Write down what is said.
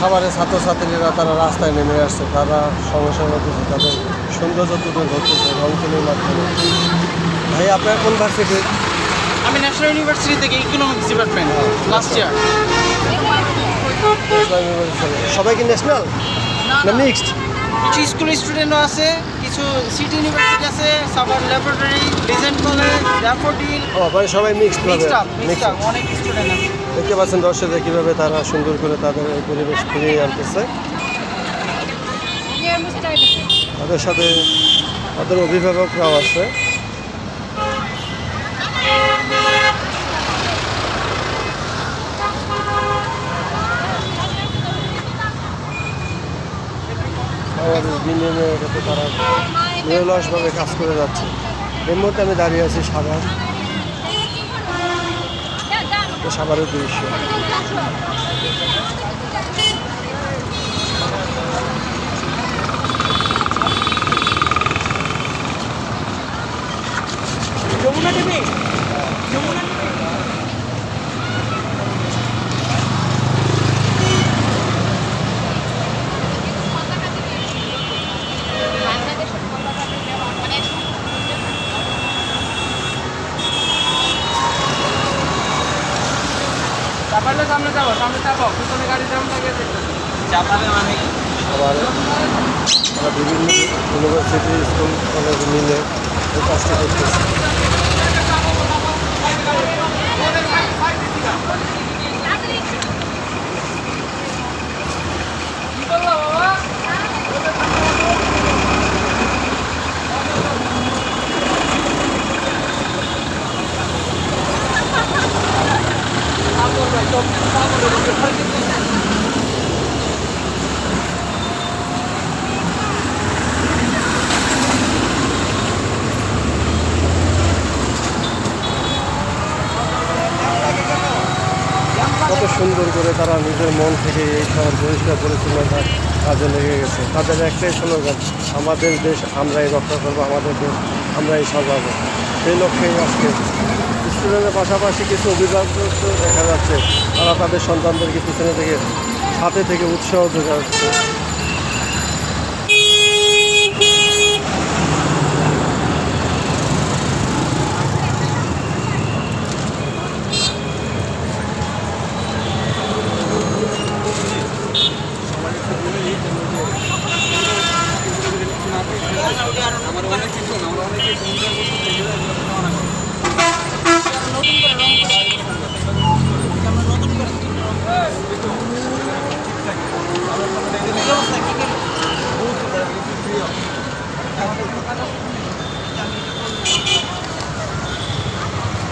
সাভারের ছাত্রছাত্রীরা তারা রাস্তায় নেমে আসছে। তারা সমস্যার মধ্যে তাদের সৌন্দর্য তুলে ধরতেছে রং তুলির মাধ্যমে। ভাই আপনার কোন ভার্সিটি? আমি ন্যাশনাল ইউনিভার্সিটি থেকে ইকোনমিক্স ডিপার্টমেন্ট লাস্ট ইয়ার সবাই কি ন্যাশনাল? না মিক্সড কিছু স্কুল স্টুডেন্টও আছে কিছু সিটি ইউনিভার্সিটি আছে সাবার ল্যাবরেটরি ডিজাইন কলেজ ড্যাফোডিল ও মানে সবাই মিক্সড মিক্সড আপ অনেক স্টুডেন্ট আছে। দেখতে পাচ্ছেন দর্শকরা কীভাবে তারা সুন্দর করে তাদের এই পরিবেশ ফিরিয়ে আনতেছে। তাদের সাথে তাদের অভিভাবকরাও আছে। তারা নিরলসভাবে কাজ করে যাচ্ছে। এর মধ্যে আমি দাঁড়িয়ে আছি সাভার সাভারের দৃশ্য যমুনা টিভি যমুনা চাপালে সামনে যাব সামনে চাপো। পিছনে গাড়ি যেমন থাকে চাপালে মানে বিভিন্ন ইউনিভার্সিটি স্কুল কলেজ মিলে এই কাজটা কত সুন্দর করে তারা নিজের মন থেকে এই শহর পরিষ্কার পরিচ্ছন্নতার কাজে লেগে গেছে। তাদের একটাই স্লোগান আমাদের দেশ আমরাই রক্ষা করব, আমাদের দেশ আমরাই সাজাবো। সেই লক্ষ্যেই আজকে স্টুডেন্টের পাশাপাশি কিছু অভিভাবক দেখা যাচ্ছে। তারা তাদের সন্তানদেরকে পিছনে থেকে, সাথে থেকে উৎসাহ যোগাচ্ছে।